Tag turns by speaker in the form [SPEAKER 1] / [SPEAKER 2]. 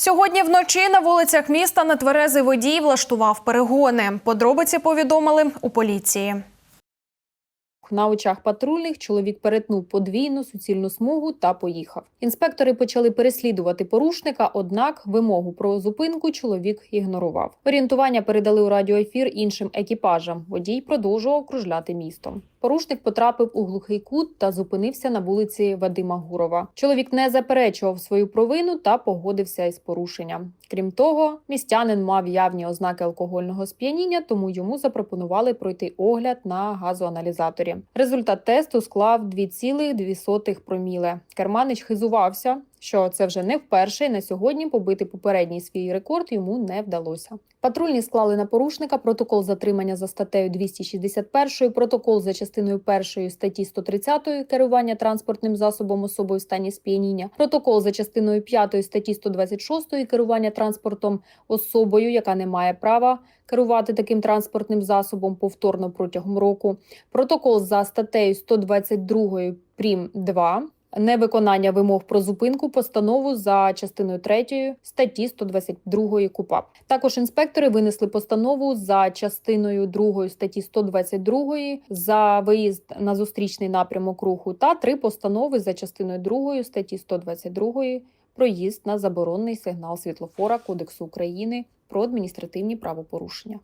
[SPEAKER 1] Сьогодні вночі на вулицях міста нетверезий водій влаштував перегони. Подробиці повідомили у поліції.
[SPEAKER 2] На очах патрульних чоловік перетнув подвійну суцільну смугу та поїхав. Інспектори почали переслідувати порушника, однак вимогу про зупинку чоловік ігнорував. Орієнтування передали у радіоефір іншим екіпажам. Водій продовжував кружляти містом. Порушник потрапив у глухий кут та зупинився на вулиці Вадима Гурова. Чоловік не заперечував свою провину та погодився із порушенням. Крім того, містянин мав явні ознаки алкогольного сп'яніння, тому йому запропонували пройти огляд на газоаналізаторі. Результат тесту склав 2,2 проміле. Керманич хизувався, що це вже не вперше, і на сьогодні побити попередній свій рекорд йому не вдалося. Патрульні склали на порушника протокол затримання за статтею 261, протокол за частиною 1 статті 130 керування транспортним засобом особою в стані сп'яніння, протокол за частиною 5 статті 126 керування транспортом особою, яка не має права керувати таким транспортним засобом повторно протягом року, протокол за статтею 122 прим 2 невиконання вимог про зупинку постанову за частиною 3 статті 122 КУПАП. Також інспектори винесли постанову за частиною 2 статті 122 за виїзд на зустрічний напрямок руху та три постанови за частиною 2 статті 122 проїзд на заборонний сигнал світлофора Кодексу України про адміністративні правопорушення.